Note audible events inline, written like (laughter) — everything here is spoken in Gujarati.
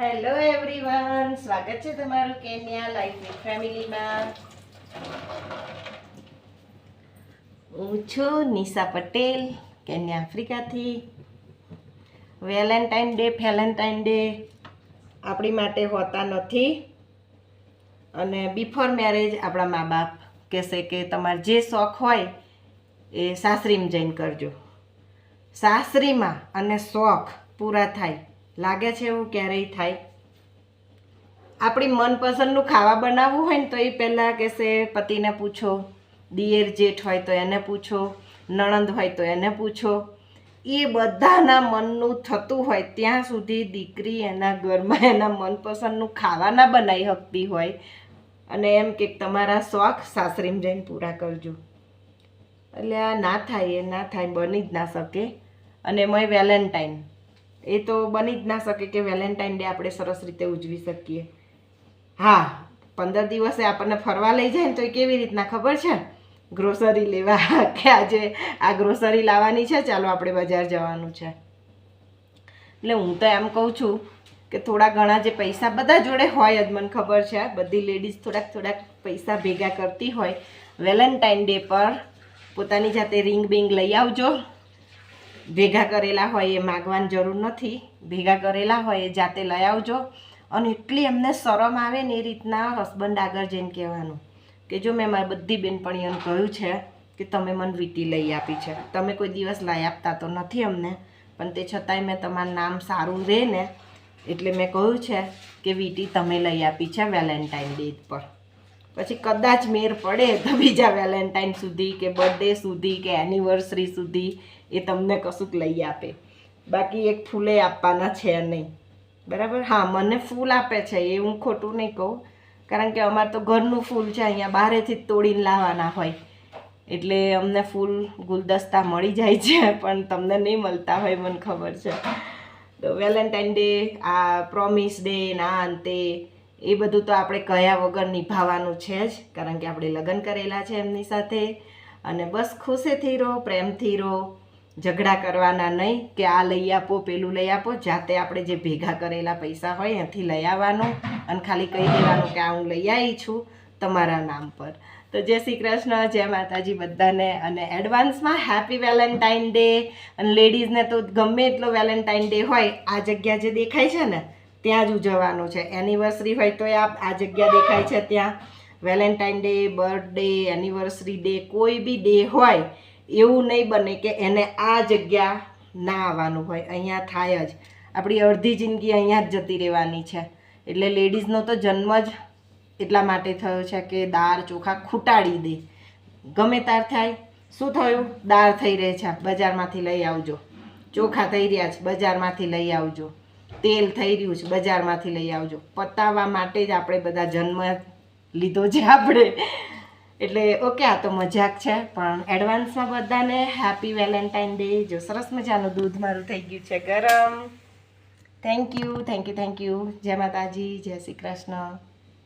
હેલો એવરીવન સ્વાગત છે તમારું કેન્યા લાઈફ વિથ ફેમિલીમાં હું છું નિશા પટેલ, કેન્યા આફ્રિકાથી. વેલેન્ટાઇન ડે ફેલેન્ટાઇન ડે આપણી માટે હોતા નથી. અને બિફોર મેરેજ આપણા મા બાપ કહેશે કે તમારે જે શોખ હોય એ સાસરીમાં જઈને કરજો. સાસરીમાં અને શોખ પૂરા થાય. લાગે છે એવું ક્યારેય થાય. આપણી મનપસંદનું ખાવા બનાવવું હોય ને તો એ પહેલાં કહેશે, પતિને પૂછો, દિયર જેઠ હોય તો એને પૂછો, નણંદ હોય તો એને પૂછો. એ બધાના મનનું થતું હોય ત્યાં સુધી દીકરી એના ઘરમાં એના મનપસંદનું ખાવા ના બનાવી શકતી હોય. અને એમ કે, તમારા શોખ સાસરીમાં જઈને પૂરા કરજો. એટલે આ ના થાય, એ ના થાય, બની જ ના શકે. અને એમાંય વેલેન્ટાઇન. એ તો બની જ ના શકે કે વેલેન્ટાઇન ડે આપણે સરસ રીતે ઉજવી શકીએ. હા, પંદર દિવસે આપણને ફરવા લઈ જાય ને તો એ કેવી રીતના ખબર છે? ગ્રોસરી લેવા (laughs) કે આજે આ ગ્રોસરી લાવવાની છે, ચાલો આપણે બજાર જવાનું છે. એટલે હું તો એમ કહું છું કે થોડા ઘણા જે પૈસા બધા જોડે હોય જ, મને ખબર છે. બધી લેડીઝ થોડાક થોડાક પૈસા ભેગા કરતી હોય. વેલેન્ટાઇન ડે પર પોતાની જાતે રિંગ બિંગ લઈ આવજો. ભેગા કરેલા હોય એ માગવાની જરૂર નથી. ભેગા કરેલા હોય એ જાતે લઈ આવજો. અને એટલી એમને શરમ આવે ને એ રીતના હસબન્ડ આગળ જઈને કહેવાનું કે જો મેં મારી બધી બેનપણીઓને કહ્યું છે કે તમે મને વીટી લઈ આપી છે. તમે કોઈ દિવસ લઈ આપતા તો નથી અમને, પણ તે છતાંય મેં તમારું નામ સારું રહે ને એટલે મેં કહ્યું છે કે વીટી તમે લઈ આપી છે વેલેન્ટાઇન ડે પર. પછી કદાચ મેર પડે તો બીજા વેલેન્ટાઇન સુધી કે બર્થડે સુધી કે એનિવર્સરી સુધી એ તમને કશુંક લઈ આપે. બાકી એક ફૂલે આપવાના છે નહીં. બરાબર? હા, મને ફૂલ આપે છે, એ હું ખોટું નહીં કહું. કારણ કે અમારે તો ઘરનું ફૂલ છે, અહીંયા બહારેથી તોડીને લાવવાના હોય. એટલે અમને ફૂલ ગુલદસ્તા મળી જાય છે, પણ તમને નહીં મળતા હોય મને ખબર છે. તો વેલેન્ટાઇન ડે, આ પ્રોમિસ ડે ના અંતે એ બધું તો આપણે કયા વગર નિભાવવાનું છે જ, કારણ કે આપણે લગ્ન કરેલા છે એમની સાથે. અને બસ ખુશીથી રહો, પ્રેમથી રહો, ઝઘડા કરવાના નહીં કે આ લઈ આપો, પેલું લઈ આપો, જાતે આપણે જે ભેગા કરેલા પૈસા હોય એથી લઈ આવવાનું અને ખાલી કહી દેવાનું કે આ હું લઈ આવી છું તમારા નામ પર. તો જય શ્રી કૃષ્ણ, જય માતાજી બધાને અને એડવાન્સમાં હેપી વેલેન્ટાઇન ડે. અને લેડીઝને તો ગમે એટલો વેલેન્ટાઇન ડે હોય, આ જગ્યા જે દેખાય છે ને ત્યાં જ ઉજવવાનું છે. એનિવર્સરી હોય તો આ આ જગ્યા દેખાય છે ત્યાં. Valentine day birthday anniversary day કોઈ બી ડે હોય, એવું નહીં બને કે એને આ જગ્યા ના આવવાનું હોય. અહીંયા થાય જ. આપણી અડધી જિંદગી અહીંયા જ જતી રહેવાની છે. એટલે લેડીઝનો તો જન્મ જ એટલા માટે થયો છે કે દાળ ચોખા ખૂટાડી દે. ગમે તાર થાય. શું થયું? દાળ થઈ રહે છે. બજારમાંથી લઈ આવજો. ચોખા થઈ રહ્યા છે. બજારમાંથી લઈ આવજો. તેલ થઈ રહ્યું છે, બજારમાંથી લઈ આવજો. પતાવવા માટે જ આપણે બધા જન્મ લીધો છે આપણે. એટલે ઓકે, આ તો મજાક છે, પણ એડવાન્સમાં બધાને હેપી વેલેન્ટાઇન ડે. જો સરસ મજાનું દૂધ મારું થઈ ગયું છે ગરમ. Thank you thank you thank you જય માતાજી, જય શ્રી કૃષ્ણ.